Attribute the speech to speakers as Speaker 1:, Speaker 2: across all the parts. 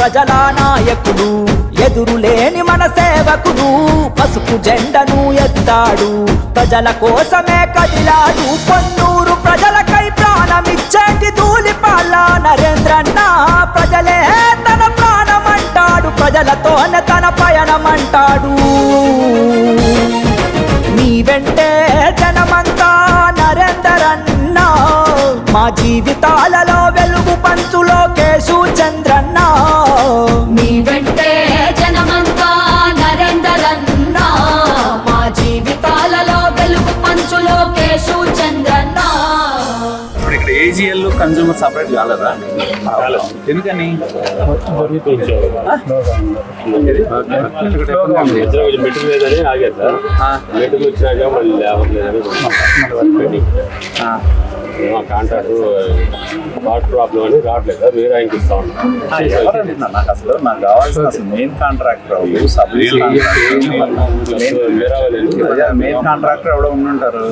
Speaker 1: ప్రజల నాయకుడు ఎదురులేని మన సేవకుడు పసుపు జెండను ఎత్తాడు. ప్రజల కోసమే కదిలాడు పొన్నూరు ప్రజలకై ప్రాణమిచ్చేటి ధూళిపాల నరేంద్రన్న ప్రజలే తన ప్రాణమంటాడు ప్రజలతోనే తన పయనమంటాడు. నీ వెంటే జనమంతా నరేందరన్న మా జీవితాలలో వెలుగు
Speaker 2: పంచులు
Speaker 3: ఏజీఎల్ కన్జ్యూమర్ సపరేట్ కాలేదా? ఎందుకని?
Speaker 4: మెట్రిక్ లేదని ఆగారు సార్
Speaker 3: ఆ,
Speaker 4: మెట్రిక్ వచ్చినాక మళ్ళీ లేవట్లేదని.
Speaker 3: ఆ.
Speaker 4: మా కాంట్రాక్ట్ వాటర్ ప్రాబ్లం అని రావట్లేదు. సార్ వేరే ఆయనకి ఇస్తా ఉన్నాం
Speaker 3: ఆ, నాకు అసలు నాకు కావాల్సిన అసలు మెయిన్ కాంట్రాక్టర్ మెయిన్ కాంట్రాక్టర్ ఎవడో ఉండుంటారు.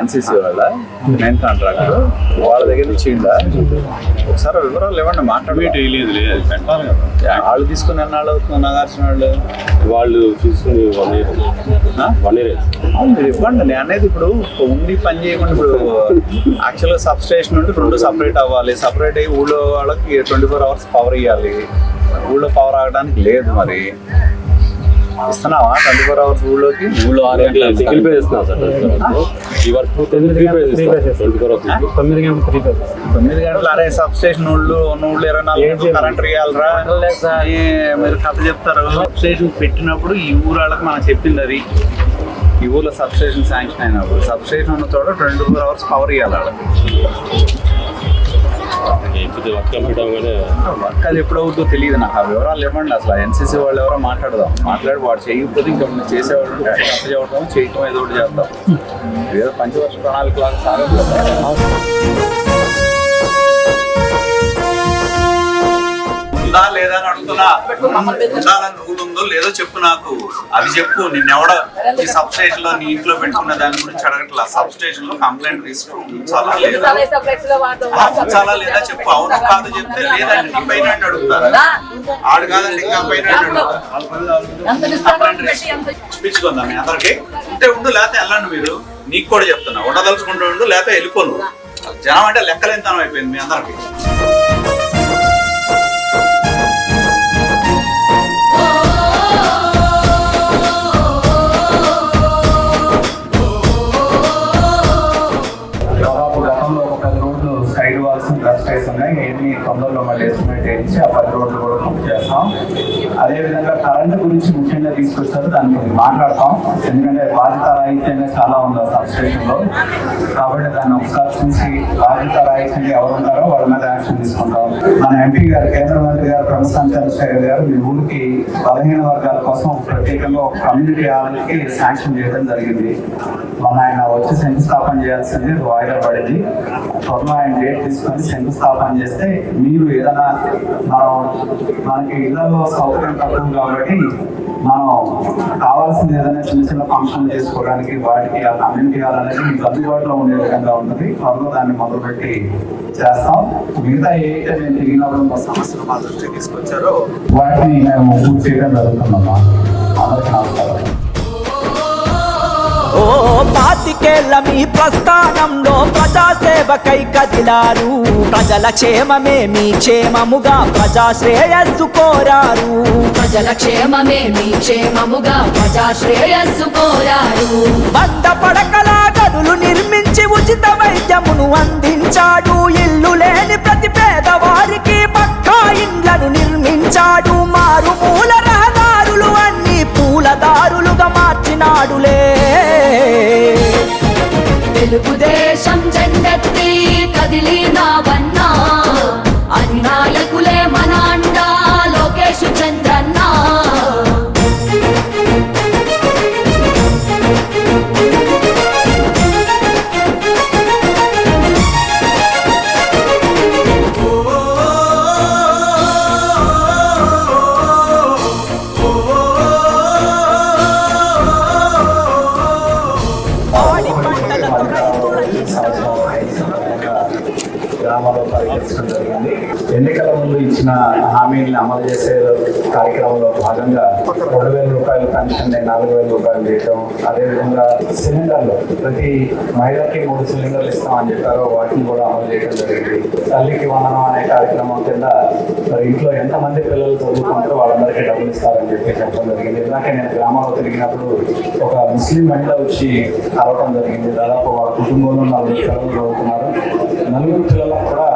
Speaker 3: ఎన్సీసీ వాళ్ళ మెయిన్ కాంట్రాక్టర్ వాళ్ళ దగ్గర నుంచి? ఒకసారి వివరాలు ఇవ్వండి మాట్లాడి
Speaker 4: లేదు లేదు పెట్టాలి కదా.
Speaker 3: వాళ్ళు తీసుకుని ఎన్నాళ్ళు అవుతుంది నాగార్జున వాళ్ళు?
Speaker 4: వాళ్ళు తీసుకుని వన్ ఇయర్
Speaker 3: ఆ?
Speaker 4: వన్ ఇయర్
Speaker 3: అవును, మీరు ఇవ్వండి నేను అనేది ఇప్పుడు ఉండి పని చేయకుండా ఇప్పుడు యాక్చువల్గా సబ్ స్టేషన్ నుండి రెండు సపరేట్ అవ్వాలి. సపరేట్ అయ్యి ఊళ్ళో వాళ్ళకి ట్వంటీ ఫోర్ అవర్స్ పవర్ ఇవ్వాలి ఊళ్ళో పవర్ ఆగడానికి లేదు మరి. ఇస్తున్నావా ట్వంటీ ఫోర్ అవర్స్ ఊళ్ళోకి?
Speaker 4: ఊళ్ళో ఆరు గంటల సింగిల్ పేజ్ ఇస్తున్నాం సార్. ఈ వర్క్ పూర్తయింది త్రీ పేజ్ ఇస్తాం. ట్వంటీ ఫోర్ అవర్స్
Speaker 5: తొమ్మిది గంటల త్రీ పేపర్స్
Speaker 3: తొమ్మిది గంటలు అరే సబ్ స్టేషన్ ఊళ్ళు ఉన్న ఊళ్ళు ఇరవై నాలుగు గంటలు కరెంట్ ఇవ్వాలరా ఏ, మీరు కథ చెప్తారు. సబ్ స్టేషన్ పెట్టినప్పుడు ఈ ఊరు వాళ్ళకి మనం చెప్పింది అది. ఈ ఊర్లో సబ్ స్టేషన్ శాంక్షన్ అయినప్పుడు సబ్ స్టేషన్ ఉన్న చోట ట్వంటీ ఫోర్ అవర్స్ పవర్ ఇవ్వాలి
Speaker 4: వర్క్
Speaker 3: అది ఎప్పుడు అవుతుందో తెలియదు నాకు. ఆ వివరాలు ఇవ్వండి అసలు. ఎన్సీసీ వాళ్ళు ఎవరో మాట్లాడదాం. మాట్లాడి వాడు చేయకపోతే ఇంకా మనం చేసేవాళ్ళు ఉంటే అప్పు చేయడం చేయటం ఏదో ఒకటి చేద్దాం. ఏదో పంచవర్ష ప్రణాళిక లాగా సాగదు ఉందా లేదా అని అడుగుతున్నా. ఉండాలని రూల్ ఉందో లేదో చెప్పు నాకు. అది చెప్పు. నిన్నెవడ ఈ సబ్ స్టేషన్లో నీ ఇంట్లో పెట్టుకున్న దాని గురించి అడగట్లా. సబ్ స్టేషన్లో కంప్లైంట్ ఉంచాలా లేదా ఆ, ఉంచాలా లేదా చెప్పు. అవును కాదు చెప్తే లేదండి నీ పైన అడుగుతారు? ఆడు కాదండి ఇంకా పైన ఇప్పించుకుందాం మీ అందరికి. ఉంటే ఉండు లేకపోతే వెళ్ళండి మీరు. నీకు కూడా చెప్తున్నా. ఉండదలుచుకుంటూ ఉండు లేకపోతే వెళ్ళిపోను జనం అంటే లెక్కలేనితనం అయిపోయింది మీ అందరికి.
Speaker 6: తొందరలో మళ్ళీ ఎస్టిమేట్ వేయించి ఆ పది రోడ్లు కూడా పూర్తి చేస్తాం. అదేవిధంగా కరెంట్ గురించి ముఖ్యంగా తీసుకొస్తారు దాని గురించి మాట్లాడతాం. ఎందుకంటే బాధ్యత రాహిత్యంగా చాలా ఉంది ఆ సబ్ స్టేషన్లో కాబట్టి దాన్ని ఒకసారి చూసి బాధ్యత రాహిత్యంగా ఎవరు ఉంటారో వాళ్ళ మీద యాక్షన్ తీసుకుంటాం. మన ఎంపీ గారు కేంద్ర మంత్రి గారు ప్రముఖ చంద్రశేఖర్ గారు మీ ఊరికి బలహీన వర్గాల కోసం ప్రత్యేకంగా ఒక కమ్యూనిటీ హాల్కి శాంక్షన్ చేయడం జరిగింది. మన ఆయన వచ్చి శంకుస్థాపన చేయాల్సింది వాయిదా పడింది. త్వరలో ఆయన డేట్ తీసుకొని శంకుస్థాపన చేస్తే మీరు ఏదైనా మనం మనకి ఇళ్ళలో సౌకర్యం తక్కువ కాబట్టి మనం కావాల్సింది ఏదైనా చిన్న చిన్న ఫంక్షన్ చేసుకోవడానికి వాటికి ఆ కమ్యూనిటీ హాల్ అనేది మీకు అందుబాటులో ఉండే విధంగా ఉంటుంది. త్వరలో దాన్ని మొదలుపెట్టి చేస్తాం. మిగతా ఏదైతే నేను తిరిగినప్పుడు మా సమస్యలు మా దృష్టికి తీసుకొచ్చారో వాటిని మేము పూర్తి చేయడం జరుగుతుందమ్మా. అందరికీ నమస్కారం.
Speaker 1: ఓ పాతికేళ్ళ మీ ప్రస్థానంలో ప్రజాసేవకై కదిలారు ప్రజల క్షేమమే మీ క్షేమముగా ప్రజా శ్రేయస్సు కోరారు.
Speaker 2: ప్రజల క్షేమమే మీ క్షేమముగా ప్రజా శ్రేయస్సు కోరారు.
Speaker 1: వంద పడకల గదులు నిర్మించి ఉచిత వైద్యమును అందించాడు. ఇల్లు లేని ప్రతి పేదవారికి పక్కా ఇండ్లను నిర్మించాడు. మారుమూల రహదారులు అన్ని పూలదారులుగా మార్చినాడులే.
Speaker 2: తెలుగుదేశం జెండెత్తి
Speaker 7: గ్రామాల్లో పర్యటించడం జరిగింది. ఎన్నికల ముందు ఇచ్చిన హామీని అమలు చేసే కార్యక్రమంలో భాగంగా రెండు వేల రూపాయల పెన్షన్ నాలుగు వేల రూపాయలు చేయటం అదేవిధంగా సిలిండర్లు ప్రతి మహిళకి మూడు సిలిండర్లు ఇస్తామని చెప్పారో వాటిని కూడా అమలు చేయడం జరిగింది. తల్లికి వందనం అనే కార్యక్రమం కింద ఇంట్లో ఎంతమంది పిల్లలు చదువుకుంటారో వాళ్ళందరికీ డబ్బులు ఇస్తారని చెప్పి చెప్పడం జరిగింది. ఇలాగే నేను గ్రామాల్లో తిరిగినప్పుడు ఒక ముస్లిం మహిళ వచ్చి కలవటం జరిగింది. దాదాపు వాళ్ళ కుటుంబంలో నలుగురు పిల్లలు చదువుతున్నారు నలుగురు పిల్లలకు కూడా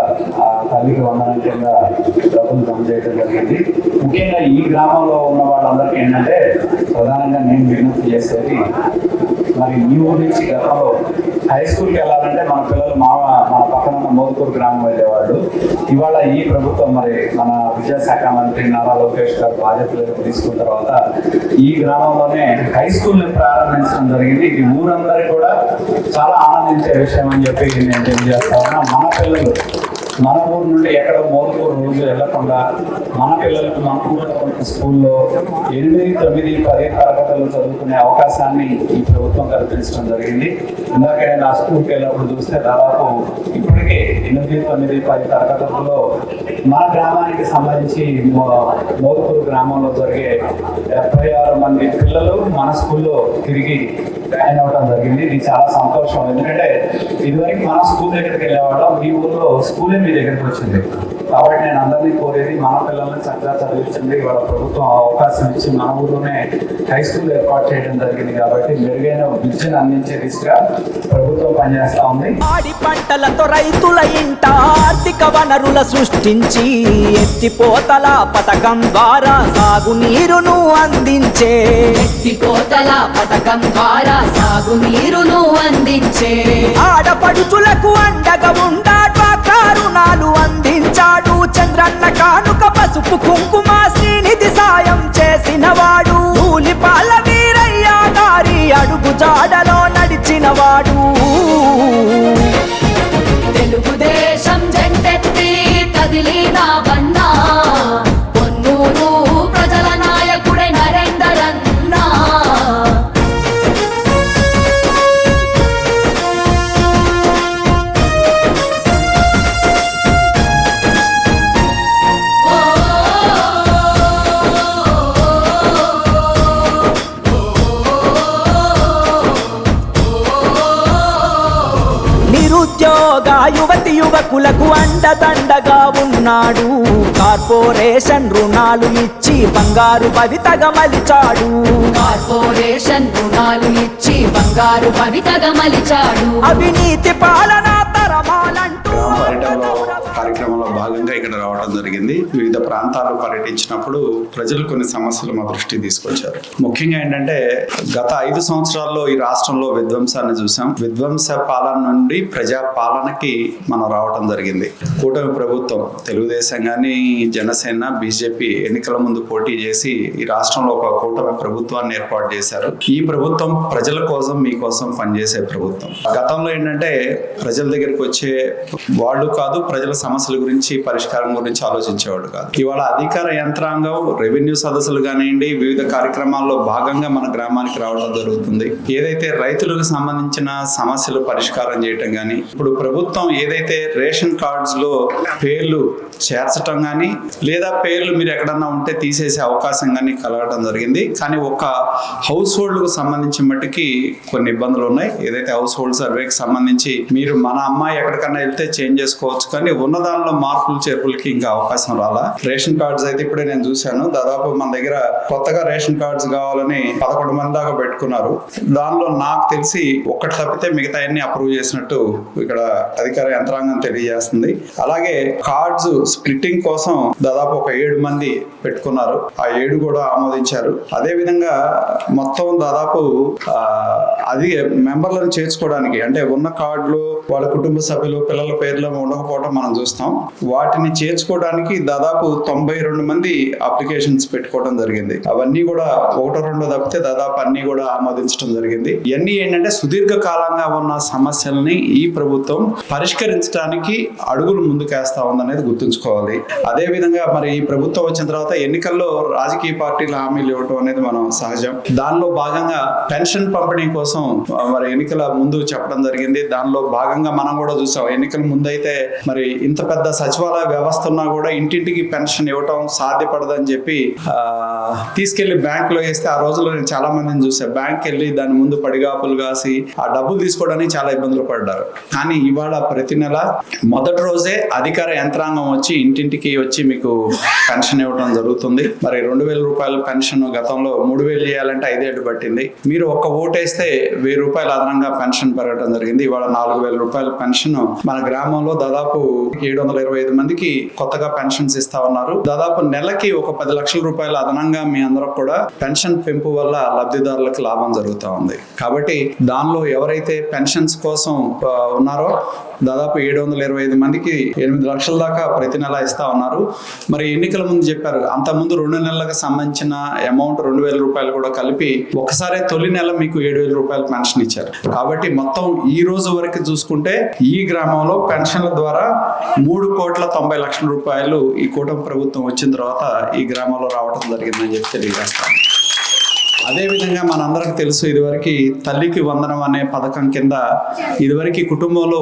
Speaker 7: ఆ తల్లికి వందనం కింద డబ్బులు జమ చేయడం జరిగింది. ముఖ్యంగా ఈ గ్రామంలో ఉన్న వాళ్ళందరికీ ఏంటంటే ప్రధానంగా నేను విజ్ఞప్తి చేసేది మరి న్యూ ఊరు నుంచి గతంలో హై స్కూల్కి వెళ్ళాలంటే మన పిల్లలు మా మన పక్కన ఉన్న మోదుకూరు గ్రామం వెళ్ళేవాళ్ళు. ఇవాళ ఈ ప్రభుత్వం మరి మన విద్యాశాఖ మంత్రి నారా లోకేష్ గారు బాధ్యతలు తీసుకున్న తర్వాత ఈ గ్రామంలోనే హై స్కూల్ని ప్రారంభించడం జరిగింది. ఇది ఊరందరికీ కూడా చాలా ఆనందించే విషయం అని చెప్పి నేను తెలియజేస్తా ఉన్నా. మన పిల్లలు మన ఊరు నుండి ఎక్కడ మోదుకూరు రోజు వెళ్ళకుండా మన పిల్లలకు మన స్కూల్లో ఎనిమిది తొమ్మిది పది తరగతులు చదువుకునే అవకాశాన్ని ఈ ప్రభుత్వం కల్పించడం జరిగింది. ఇందాక నా స్కూల్కి వెళ్ళినప్పుడు చూస్తే దాదాపు ఇప్పటికే ఎనిమిది తొమ్మిది పది తరగతుల్లో మా గ్రామానికి సంబంధించి మో- గ్రామంలో జరిగే డెబ్బై ఆరు మంది పిల్లలు మన స్కూల్లో తిరిగి జాయిన్ అవ్వడం జరిగింది. ఇది చాలా సంతోషం. ఎందుకంటే ఇదివరకు మన స్కూల్ దగ్గరికి వెళ్ళేవాళ్ళం. ఈ ఊర్లో స్కూలే మీ దగ్గరికి వచ్చింది. కాబట్టి నేను అందరినీ కోరేది మన పిల్లల్ని చక్కగా చదివించండి. వాళ్ళ ప్రభుత్వం అవకాశం ఇచ్చి మన ఊర్లోనే హై స్కూల్ ఏర్పాటు చేయడం జరిగింది కాబట్టి మెరుగైన విద్యను అందించే దిశగా ప్రభుత్వం పనిచేస్తా ఉంది.
Speaker 1: పాడి పంటలతో రైతుల ఇంట ఆర్థిక వనరుల సృష్టించి ఎత్తిపోతల పథకం ద్వారా సాగునీరును అందించే.
Speaker 2: ఎత్తిపోతల పథకం ద్వారా సాగునీరును అందించే.
Speaker 1: ఆడపడుచులకు అండగా ఉండా రుణాలు అందించాడు. చంద్రన్న కానుక పసుపు కుంకుమ శ్రీనిధి సాయం చేసిన వాడు. పాల వీరయ్య గారి అడుగు జాడలో నడిచినవాడు
Speaker 2: తెలుగుదేశం జంటెత్తి కదిలినా
Speaker 1: నిరుద్యోగ యువతి యువకులకు అండదండగా ఉన్నాడు. కార్పొరేషన్ రుణాలు ఇచ్చి బంగారు భవితగా మలిచాడు
Speaker 2: కార్పొరేషన్ రుణాలు ఇచ్చి బంగారు భవితగా మలిచాడు
Speaker 1: అవినీతి పాలన తరమాలంటూ
Speaker 3: భాగంగా ఇక్కడ రావడం జరిగింది. వివిధ ప్రాంతాలు పర్యటించినప్పుడు ప్రజలు కొన్ని సమస్యలు మా దృష్టి తీసుకొచ్చారు. ముఖ్యంగా ఏంటంటే గత ఐదు సంవత్సరాల్లో ఈ రాష్ట్రంలో విధ్వంసాన్ని చూసాం. విధ్వంస పాలన నుండి ప్రజా పాలనకి మనం రావడం జరిగింది. కూటమి ప్రభుత్వం తెలుగుదేశం కానీ జనసేన బీజేపీ ఎన్నికల ముందు పోటీ చేసి ఈ రాష్ట్రంలో ఒక కూటమి ప్రభుత్వాన్ని ఏర్పాటు చేశారు. ఈ ప్రభుత్వం ప్రజల కోసం మీకోసం పనిచేసే ప్రభుత్వం. గతంలో ఏంటంటే ప్రజల దగ్గరికి వచ్చే వాళ్ళు కాదు ప్రజల సమస్యల గురించి పరిష్కారం గురించి ఆలోచించేవాడు కాదు. ఇవాళ అధికార యంత్రాంగం రెవెన్యూ సదస్సులు కానివ్వండి వివిధ కార్యక్రమాల్లో భాగంగా మన గ్రామానికి రావడం జరుగుతుంది. ఏదైతే రైతులకు సంబంధించిన సమస్యలు పరిష్కారం చేయటం కానీ ఇప్పుడు ప్రభుత్వం ఏదైతే రేషన్ కార్డ్స్లో పేర్లు చేర్చటం కానీ లేదా పేర్లు మీరు ఎక్కడన్నా ఉంటే తీసేసే అవకాశం కానీ కలగడం జరిగింది. కానీ ఒక హౌస్ హోల్డ్కు సంబంధించి మట్టుకి కొన్ని ఇబ్బందులు ఉన్నాయి. ఏదైతే హౌస్ హోల్డ్ సర్వేకి సంబంధించి మీరు మన అమ్మాయి ఎక్కడికన్నా వెళ్తే చేంజ్ చేసుకోవచ్చు. కానీ ఉన్న దానిలో మార్పులు చేర్పులకి ఇంకా అవకాశం రాలా. రేషన్ కార్డ్స్ అయితే ఇప్పుడే నేను చూశాను. దాదాపు మన దగ్గర కొత్తగా రేషన్ కార్డ్స్ కావాలని పదకొండు మంది దాకా పెట్టుకున్నారు. దానిలో నాకు తెలిసి ఒక్కటి తప్పితే మిగతా అన్ని అప్రూవ్ చేసినట్టు ఇక్కడ అధికార యంత్రాంగం తెలియజేస్తుంది. అలాగే కార్డ్స్ స్ప్లిట్టింగ్ కోసం దాదాపు ఒక ఏడు మంది పెట్టుకున్నారు. ఆ ఏడు కూడా ఆమోదించారు. అదే విధంగా మొత్తం దాదాపు అది మెంబర్లను చేర్చుకోవడానికి అంటే ఉన్న కార్డులు వాళ్ళ కుటుంబ సభ్యులు పిల్లల పేర్లు ఉండకపోవడం మనం చూస్తాం. వాటిని చేర్చుకోవడానికి దాదాపు తొంభై రెండు మంది అప్లికేషన్స్ పెట్టుకోవడం జరిగింది. అవన్నీ కూడా ఒకటో రెండో తప్పితే దాదాపు అన్ని కూడా ఆమోదించడం జరిగింది. ఇవన్నీ ఏంటంటే సుదీర్ఘ కాలంగా ఉన్న సమస్యల్ని ఈ ప్రభుత్వం పరిష్కరించడానికి అడుగులు ముందుకేస్తా ఉందనేది గుర్తుంచుకోవాలి. అదే విధంగా మరి ఈ ప్రభుత్వం వచ్చిన తర్వాత ఎన్నికల్లో రాజకీయ పార్టీల హామీలు ఇవ్వటం అనేది మనం సహజం. దానిలో భాగంగా పెన్షన్ పంపిణీ కోసం మరి ఎన్నికల ముందు చెప్పడం జరిగింది. దానిలో భాగంగా మనం కూడా చూసాం. ఎన్నికల ముందైతే అయితే మరి ఇంత పెద్ద సచివాలయ వ్యవస్థ ఉన్నా కూడా ఇంటింటికి పెన్షన్ ఇవ్వటం సాధ్యపడదని చెప్పి తీసుకెళ్ళి బ్యాంక్లో వేస్తే ఆ రోజుల్లో నేను చాలా మందిని చూసా బ్యాంక్ వెళ్ళి దాని ముందు పడిగాపులు కాసి ఆ డబ్బులు తీసుకోవడానికి చాలా ఇబ్బందులు పడ్డారు. కానీ ఇవాళ ప్రతి నెల మొదటి రోజే అధికార యంత్రాంగం వచ్చి ఇంటింటికి వచ్చి మీకు పెన్షన్ ఇవ్వడం జరుగుతుంది. మరి రెండు వేల రూపాయల పెన్షన్ గతంలో మూడు వేలు చేయాలంటే ఐదేళ్ళు పట్టింది. మీరు ఒక్క ఓటేస్తే వెయ్యి రూపాయలు అదనంగా పెన్షన్ పెరగడం జరిగింది. ఇవాళ నాలుగు వేల రూపాయల పెన్షన్ మన గ్రామంలో దాదాపు ఏడు వందల ఇరవై ఐదు మందికి కొత్తగా పెన్షన్స్ ఇస్తా ఉన్నారు. దాదాపు నెలకి ఒక పది లక్షల రూపాయలు అదనంగా మీ అందరూ కూడా పెన్షన్ పెంపు వల్ల లబ్ధిదారులకు లాభం జరుగుతూ ఉంది. కాబట్టి దానిలో ఎవరైతే పెన్షన్స్ కోసం ఉన్నారో దాదాపు ఏడు వందల ఇరవై ఐదు మందికి ఎనిమిది లక్షల దాకా ప్రతి నెల ఇస్తా ఉన్నారు. మరి ఎన్నికల ముందు చెప్పారు అంత ముందు రెండు నెలలకు సంబంధించిన అమౌంట్ రెండు వేల రూపాయలు కూడా కలిపి ఒకసారి తొలి నెల మీకు ఏడు వేల రూపాయలు పెన్షన్ ఇచ్చారు. కాబట్టి మొత్తం ఈ రోజు వరకు చూసుకుంటే ఈ గ్రామంలో పెన్షన్ల ద్వారా మూడు కోట్ల తొంభై లక్షల రూపాయలు ఈ కూటమి ప్రభుత్వం వచ్చిన తర్వాత ఈ గ్రామంలో రావడం జరిగిందని చెప్పి తెలియజేస్తాను. అదేవిధంగా మనందరికి తెలుసు ఇదివరకు తల్లికి వందనం అనే పథకం కింద ఇదివరకు కుటుంబంలో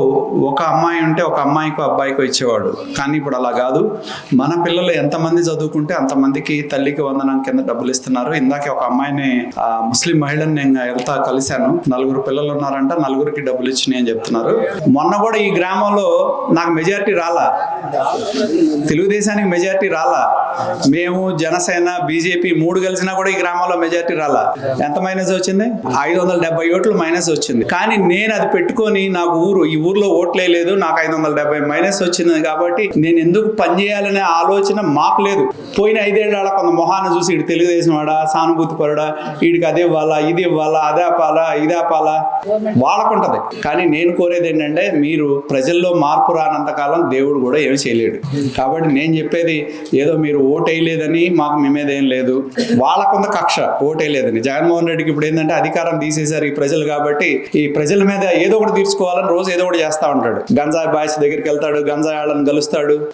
Speaker 3: ఒక అమ్మాయి ఉంటే ఒక అమ్మాయికి అబ్బాయికి ఇచ్చేవాడు. కానీ ఇప్పుడు అలా కాదు. మన పిల్లలు ఎంతమంది చదువుకుంటే అంతమందికి తల్లికి వందనం కింద డబ్బులు ఇస్తున్నారు. ఇందాకే ఒక అమ్మాయిని ముస్లిం మహిళని నేను వెళ్తా కలిశాను. నలుగురు పిల్లలు ఉన్నారంట నలుగురికి డబ్బులు ఇచ్చినాయి అని చెప్తున్నారు. మొన్న కూడా ఈ గ్రామంలో నాకు మెజారిటీ రాలా. తెలుగుదేశానికి మెజారిటీ రాలా. మేము జనసేన బీజేపీ మూడు కలిసినా కూడా ఈ గ్రామంలో మెజార్టీ రాలా. ఎంత మైనస్ వచ్చింది? ఐదు వందల డెబ్బై ఓట్లు మైనస్ వచ్చింది. కానీ నేను అది పెట్టుకొని నాకు ఊరు ఈ ఊర్లో ఓట్లే లేదు నాకు ఐదు వందల డెబ్బై మైనస్ వచ్చింది కాబట్టి నేను ఎందుకు పనిచేయాలనే ఆలోచన మాకు లేదు. పోయిన ఐదేళ్ళ కొంత మొహాన్ని చూసి ఇటు తెలుగుదేశం వాడా సానుభూతి పరుడా వీడికి అదే ఇవ్వాలా ఇది ఇవ్వాలా అదే ఆపాలా ఇది ఆపాలా? వాళ్ళకుంటది కానీ నేను కోరేది ఏంటంటే మీరు ప్రజల్లో మార్పు రానంత కాలం దేవుడు కూడా ఏమి చేయలేడు. కాబట్టి నేను చెప్పేది ఏదో మీరు ఓటేయలేదని మాకు మేమేదేం లేదు ఏం లేదు. కక్ష ఓటేయలేదని. జగన్మోహన్ రెడ్డికి ఇప్పుడు ఏంటంటే అధికారం తీసేశారు ఈ ప్రజలు కాబట్టి ఈ ప్రజల మీద ఏదో ఒకటి తీర్చుకోవాలని రోజు ఏదో ఒకటి చేస్తా ఉంటాడు. గంజాయి బాయ్స్ దగ్గరికి వెళ్తాడు గంజాయి వాళ్ళని కలుస్తాడు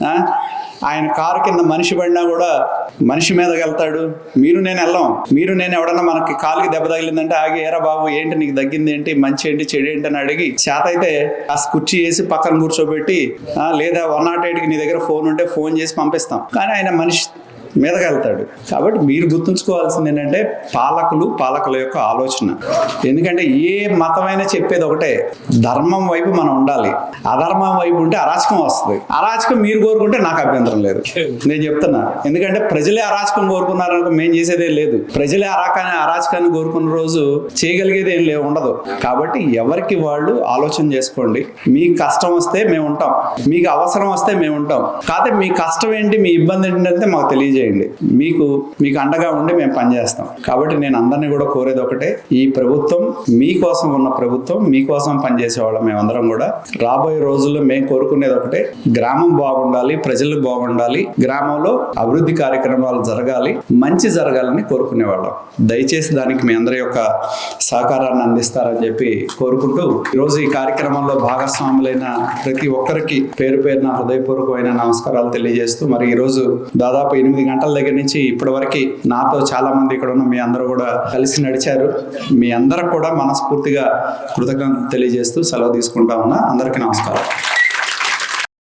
Speaker 3: ఆయన కారు కింద మనిషి పడినా కూడా మనిషి మీదకి వెళ్తాడు. మీరు నేను వెళ్ళాం. మీరు నేను ఎవడన్నా మనకి కాలుకి దెబ్బ తగిలిందంటే ఆగి ఏరా బాబు ఏంటి నీకు తగ్గింది ఏంటి? మంచి ఏంటి? చెడు ఏంటి? అని అడిగి చేత అయితే ఆ కుర్చీ వేసి పక్కన కూర్చోబెట్టి లేదా వన్ నాట్ ఎయిట్కి నీ దగ్గర ఫోన్ ఉంటే ఫోన్ చేసి పంపిస్తాం. కానీ ఆయన మనిషి gente మీదకెళ్తాడు. కాబట్టి మీరు గుర్తుంచుకోవాల్సింది ఏంటంటే పాలకులు పాలకుల యొక్క ఆలోచన. ఎందుకంటే ఏ మతమైనా చెప్పేది ఒకటే ధర్మం వైపు మనం ఉండాలి. అధర్మం వైపు ఉంటే అరాచకం వస్తుంది. అరాచకం మీరు కోరుకుంటే నాకు అభ్యంతరం లేదు. నేను చెప్తున్నా. ఎందుకంటే ప్రజలే అరాచకం కోరుకున్నారనుకో మేము చేసేదే లేదు. ప్రజలే అరాకాన్ని అరాచకాన్ని కోరుకున్న రోజు చేయగలిగేది ఏం లేవు ఉండదు. కాబట్టి ఎవరికి వాళ్ళు ఆలోచన చేసుకోండి. మీకు కష్టం వస్తే మేము ఉంటాం. మీకు అవసరం వస్తే మేము ఉంటాం. కాకపోతే మీ కష్టం ఏంటి మీ ఇబ్బంది ఏంటంటే మాకు తెలియజేయండి. మీకు మీకు అండగా ఉండి మేము పనిచేస్తాం కాబట్టి నేను అందరినీ కూడా కోరేది ఒకటే ఈ ప్రభుత్వం మీకోసం ఉన్న ప్రభుత్వం మీకోసం పనిచేసే వాళ్ళం మేమందరం కూడా. రాబోయే రోజుల్లో మేము కోరుకునేది ఒకటే గ్రామం బాగుండాలి ప్రజలు బాగుండాలి గ్రామంలో అభివృద్ధి కార్యక్రమాలు జరగాలి మంచి జరగాలని కోరుకునేవాళ్ళం. దయచేసి దానికి మీ అందరి యొక్క సహకారాన్ని అందిస్తారని చెప్పి కోరుకుంటూ ఈరోజు ఈ కార్యక్రమంలో భాగస్వాములైన ప్రతి ఒక్కరికి పేరు పేరున హృదయపూర్వకమైన నమస్కారాలు తెలియజేస్తూ మరి ఈరోజు దాదాపు ఎనిమిది గంటల గంటల దగ్గర నుంచి ఇప్పటి వరకు నాతో చాలా మంది ఇక్కడ ఉన్న మీ అందరూ కూడా కలిసి నడిచారు. మీ అందరికి కూడా మనస్ఫూర్తిగా కృతజ్ఞతలు తెలియజేస్తూ సెలవు తీసుకుంటా ఉన్నా. అందరికీ నమస్కారం.